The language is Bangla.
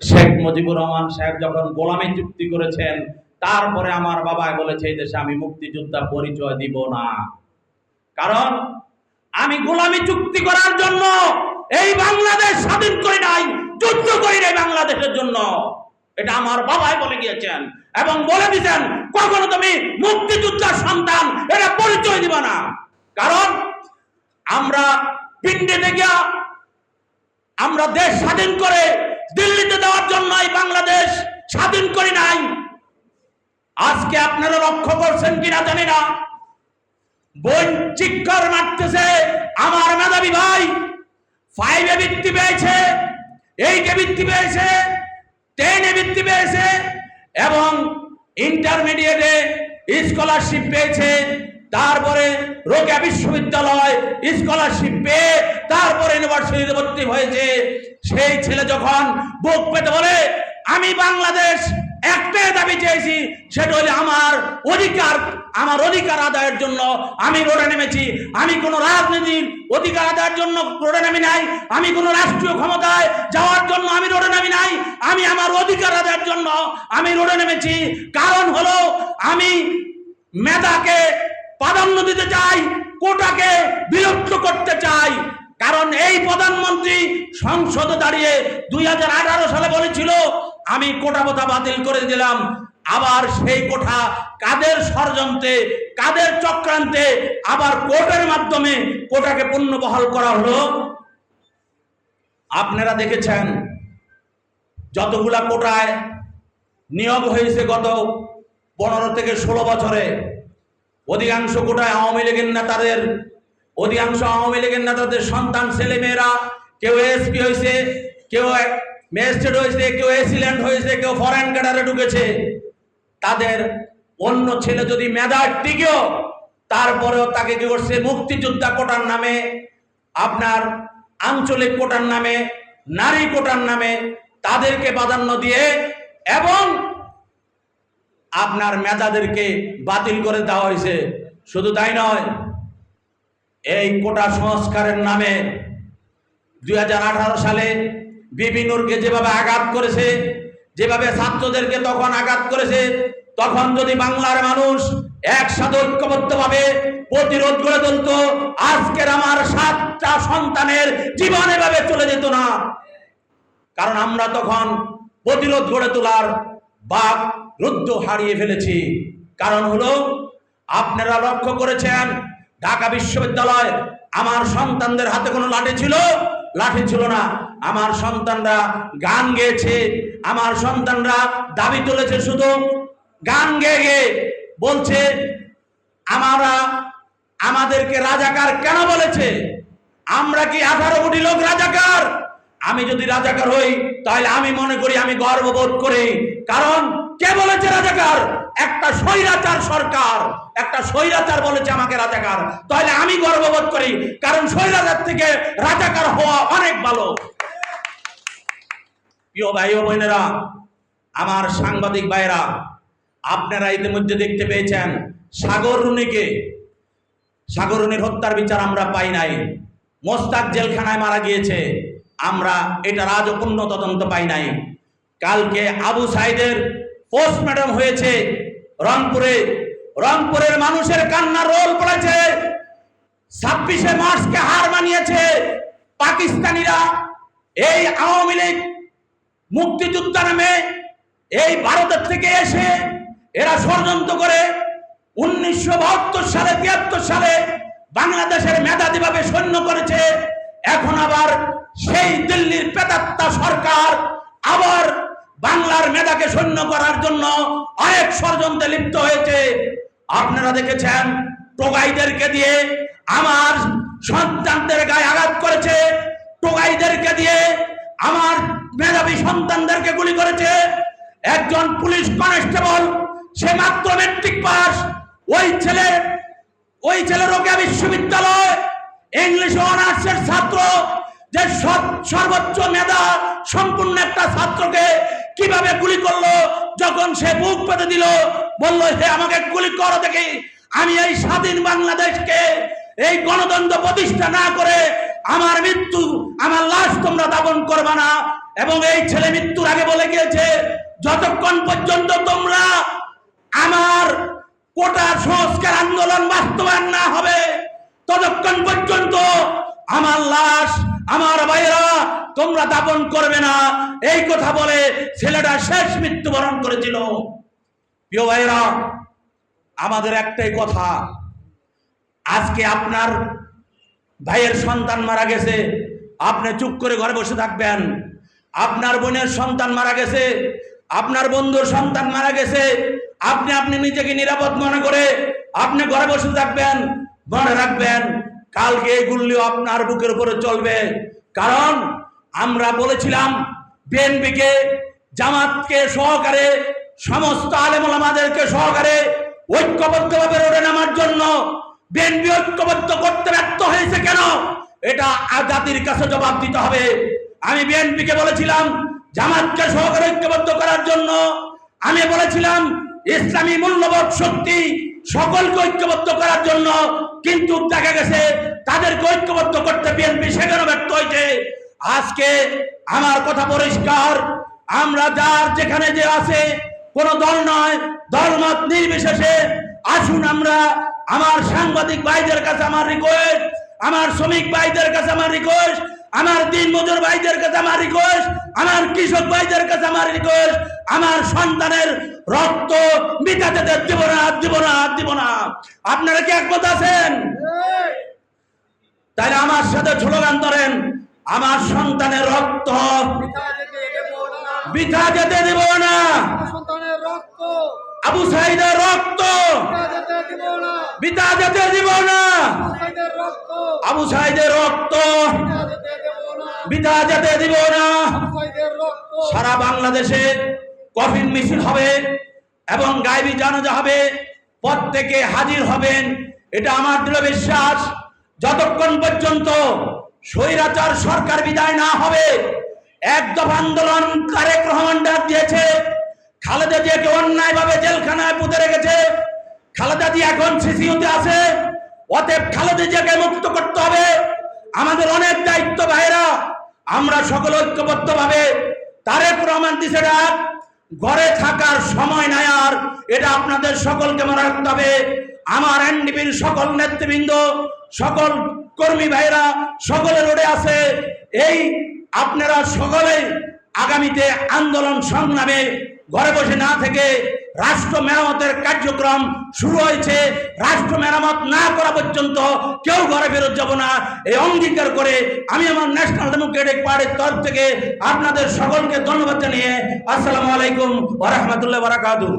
শেখ মুজিবুর রহমান সাহেব যখন গোলামি চুক্তি করেছেন, তারপরে আমার বাবা বলেছে, এই দেশে আমি মুক্তিযোদ্ধা পরিচয় দিব না। কারণ আমি গোলামি চুক্তি করার জন্য এই বাংলাদেশ স্বাধীন করি নাই, যুদ্ধ করি নাই বাংলাদেশের জন্য। এটা আমার বাবাই বলে গিয়েছেন এবং বলে দিয়েছেন, কখনো তুমি মুক্তিযোদ্ধার সন্তান এটা পরিচয় দিব না। কারণ আমরা পিণ্ডে গিয়া আমরা দেশ স্বাধীন করে দিল্লিতে দেওয়ার জন্য এই বাংলাদেশ স্বাধীন করি নাই। আজকে আপনারা লক্ষ্য করছেন কিনা জানি না। বোন মারতেছে, আমার মেধাবী ভাই। ফাইভে বৃত্তি পেয়েছে এইটে বৃত্তি পেয়েছে টেনে বৃত্তি পেয়েছে, এবং ইন্টারমিডিয়েটে স্কলারশিপ পেয়েছে। তারপরে রোকেয়া বিশ্ববিদ্যালয় স্কলারশিপ পেয়ে তারপরে ইউনিভার্সিটিতে ভর্তি হয়েছে। সেই ছেলে যখন বুক পেতে বলে, আমি বাংলাদেশ, একটাই দাবি চেয়েছি, সেটা হলে আমার অধিকার আমার অধিকার আদায়ের জন্য। আমি রোডে নেমেছি, আমি কোনো রাজনীতির অধিকার আদায়ের জন্য রোডে নামি নাই, আমি কোনো রাষ্ট্রীয় ক্ষমতায় যাওয়ার জন্য আমি রোডে নামি নাই, আমি আমার অধিকার আদায়ের জন্য আমি রোডে নেমেছি। কারণ হলো, আমি মেধাকে প্রাধান্য দিতে চাই, কোটাকে বিলুপ্ত করতে চাই। কারণ এই প্রধানমন্ত্রী সংসদে দাঁড়িয়ে দুই সালে বলেছিল, আমি কোটা কথা বাতিল করে দিলাম। আবার সেই কোঠা কাদের ষড়যন্ত্রে, কাদের চক্রান্তে, আবার কোর্টের মাধ্যমে কোটাকে পুনর্বহাল করা হলো? আপনারা দেখেছেন, যতগুলা কোটায় নিয়োগ হয়েছে গত পনেরো থেকে ষোলো বছরে অধিকাংশ কোটায় আওয়ামী লীগের নেতাদের, অধিকাংশ আওয়ামী লীগের নেতাদের সন্তান ছেলে মেয়েরা কেউ এসপি হয়েছে, কেউ ম্যাজিস্ট্রেট হয়েছে, কেউ এসিল্যান্ড হয়েছে, কেউ ফরেন ক্যাডারে ঢুকেছে। তাদের অন্য ছেলে যদি মেধার টিকেও, তারপরেও তাকে কি করছে? মুক্তিযোদ্ধা কোটার নামে, আপনার আঞ্চলিক কোটার নামে, নারী কোটার নামে তাদেরকে প্রাধান্য দিয়ে এবং আপনার মেধাদেরকে বাতিল করে দেওয়া হয়েছে। শুধু তাই নয়, এই কোটা সংস্কারের নামে দু হাজার আঠারো সালে বিপিনুরকে যেভাবে আঘাত করেছে, যেভাবে ছাত্রদেরকে তখন আঘাত করেছে, তখন যদি বাংলার মানুষ একসাথে ঐক্যবদ্ধভাবে প্রতিরোধ করে তুলতো, আজকের আমার সাতটা সন্তানের জীবন এভাবে চলে যেত না। কারণ আমরা তখন প্রতিরোধ গড়ে তোলার বাক রুদ্ধ হারিয়ে ফেলেছি। কারণ হলো, আপনারা লক্ষ্য করেছেন, ঢাকা বিশ্ববিদ্যালয় আমার সন্তানদের হাতে কোনো লাঠি ছিল? লাঠি ছিল না। আমার সন্তানরা গান গেয়েছে, আমার সন্তানরা দাবি তুলেছে শুধু গান গেয়ে গেয়ে। বলছে, আমরা, আমাদেরকে রাজাকার কেন বলেছে? আমরা কি আঠারো কোটি লোক রাজাকার? আমি যদি রাজাকার হই তাহলে আমি মনে করি আমি গর্ববোধ করি। কারণ কে বলেছে রাজাকার? একটা স্বৈরাচার সরকার। একটা স্বৈরাচার বলেছে আমাকে রাজাকার। তাহলে আমি গর্ববোধ করি, কারণ স্বৈরাচার থেকে রাজাকার হওয়া অনেক ভালো। প্রিয় ভাই ও বোনেরা, আমার সাংবাদিক ভাইরা আপনারা ইতিমধ্যে দেখতে পেয়েছেন সাগর রুনিকে। সাগর রুনির হত্যার বিচার আমরা পাই নাই। মোস্তাক জেলখানায় মারা গিয়েছে। আমরা এটার আজও পূর্ণ তদন্ত পাই নাই। কালকে আবু সাইদের পোস্টমর্টম হয়েছে রংপুরে। রংপুরের মানুষের কান্না রোল পড়েছে। ছাব্বিশে মার্চকে হার মানিয়েছে পাকিস্তানিরা। এই আওয়ামী লীগ মুক্তিযোদ্ধা নামে এই ভারতের থেকে এসে এরা ষড়যন্ত্র করে উনিশশো বাহাত্তর সালে, তিয়াত্তর সালে বাংলাদেশের মেধাবীভাবে সৈন্য করেছে। এখন আবার সেই দিল্লির পেতাত্তা সরকার আবার বাংলার মেধাকে সৈন্য করার জন্য অনেক ষড়যন্ত্রে লিপ্ত হয়েছে। আপনারা দেখেছেন টোগাইদেরকে দিয়ে আমার সন্তানদের গায়ে আঘাত করেছে টোগাইদেরকে দিয়ে আমার মেধাবী সন্তানদেরকে গুলি করেছে। একজন পুলিশ কনস্টেবল, সে মাত্র মেট্রিক পাস, ওই ছেলে ওই ছেলে রোকেয়া বিশ্ববিদ্যালয় ইংলিশ অনার্সের ছাত্র, যে সর্বোচ্চ মেধা সম্পূর্ণ একটা ছাত্রকে কীভাবে গুলি করল, যখন সে বুক পেতে দিল, বলল, হে, আমাকে গুলি করো দেখি। আমি এই স্বাধীন বাংলাদেশকে, এই গণতন্ত্র প্রতিষ্ঠা না করে আমার মৃত্যু, আমার লাশ তোমরা দাপন করবা না। এবং এই ছেলে মৃত্যুর আগে বলে গিয়েছে, যতক্ষণ পর্যন্ত তোমরা আমার কোটা সংস্কার আন্দোলন বাস্তবায়ন না হবে ততক্ষণ পর্যন্ত আমার লাশ, আমার ভাইয়েরা, তোমরা দাপন করবে না। এই কথা বলে ছেলেটা শেষ মৃত্যুবরণ করেছিল। প্রিয় ভাইয়েরা, আমাদের একটাই কথা, আজকে আপনার ভাইয়ের সন্তান মারা গেছে, আপনি চুপ করে ঘরে বসে থাকবেন। আপনার বোনের সন্তান মারা গেছে, আপনার বন্ধুর সন্তান মারা গেছে, আপনি আপনি নিজেকে নিরাপদ মনে করে আপনি ঘরে বসে থাকবেন। মনে রাখবেন, কালকে এগুলিও আপনার বুকের উপরে চলবে। কারণ আমরা বলেছিলাম, বিএনপিকে, জামাতকে সহকারে, সমস্ত আলেমুলামাদেরকে সহকারে ঐক্যবদ্ধভাবে রোডে নামার জন্য বিএনপি ঐক্যবদ্ধ করতে ব্যর্থ হয়েছে কেন? এটা আ- জাতির কাছে জবাব দিতে হবে। আমি বিএনপিকে বলেছিলাম, জামাতকে সহকারে ঐক্যবদ্ধ করার জন্য। আমি বলেছিলাম, ইসলামী মূল্যবোধ শক্তি সকলকে ঐক্যবদ্ধ করার জন্য কিন্তু দেখা গেছে তাদেরকে ঐক্যবদ্ধ করতে বিএনপি সেখানে ব্যর্থ হয়েছে। আজকে আমার কথা পরিষ্কার, আমরা যার যেখানে যে আছে, কোন দল নয়, দলমত নির্বিশেষে আসুন আমরা। আমার সাংবাদিক ভাইদের কাছে আমার রিকোয়েস্ট আমার শ্রমিক ভাইদের কাছে আমার রিকোয়েস্ট আমার দিন মজুর ভাইদের কাছে আমার রিকোয়েস্ট আমার কৃষক ভাইদের কাছে আমার রিকোয়েস্ট আমার সন্তানের রক্ত মিটাতে দিব না দিব না দিব না। আপনারা কি একমত আছেন? তাহলে আমার সাথে স্লোগান ধরেন আমার সন্তানের রক্ত পিতা যেতে দেব বৃথা যেতে দেব না। আবু সাইদের রক্ত পিতা যেতে দেব না। বৃথা যেতে দিব না। সাইদের রক্ত আবু সাইদের রক্ত। বৃথা যেতে দিব না। সারা বাংলাদেশে কফিন মিছিল হবে এবং গাইবি জানাজা হবে। প্রত্যেকে হাজির হবেন। এটা আমার দৃঢ় বিশ্বাস। যতক্ষণ পর্যন্ত স্বৈরাচার সরকার বিদায় না হবে, এক দফা আন্দোলন তারেক রহমান ডাক দিয়েছে। খালেদা জিয়াকে অন্যায়ভাবে জেলখানায় পুঁতে রেখেছে। খালেদা জিয়া এখন সিসিউতে আছে। অতএব খালেদা জিয়াকে মুক্ত করতে হবে। আমাদের অনেক দায়িত্ব ভাইরা আমরা সকল ঐক্যবদ্ধ ভাবে তারেক রহমান দিছে ঘরে থাকার সময় নাই আর, এটা আপনাদের সকলকে মনে রাখতে হবে। আমার এনডিপির সকল নেতৃবৃন্দ, সকল কর্মী ভাইরা সকলে রোডে আছে। এই আপনারা সকলেই আগামীতে আন্দোলন সংগ্রামে ঘরে বসে না থেকে রাষ্ট্র মেরামতের কার্যক্রম শুরু হয়েছে। রাষ্ট্র মেরামত না করা পর্যন্ত কেউ ঘরে ফেরত যাব না। এই অঙ্গীকার করে আমি আমার ন্যাশনাল ডেমোক্রেটিক পার্টির তরফ থেকে আপনাদের সকলকে ধন্যবাদ জানিয়ে আসসালামু আলাইকুম ওরহমতুল্লাহ বারাকাতুহু।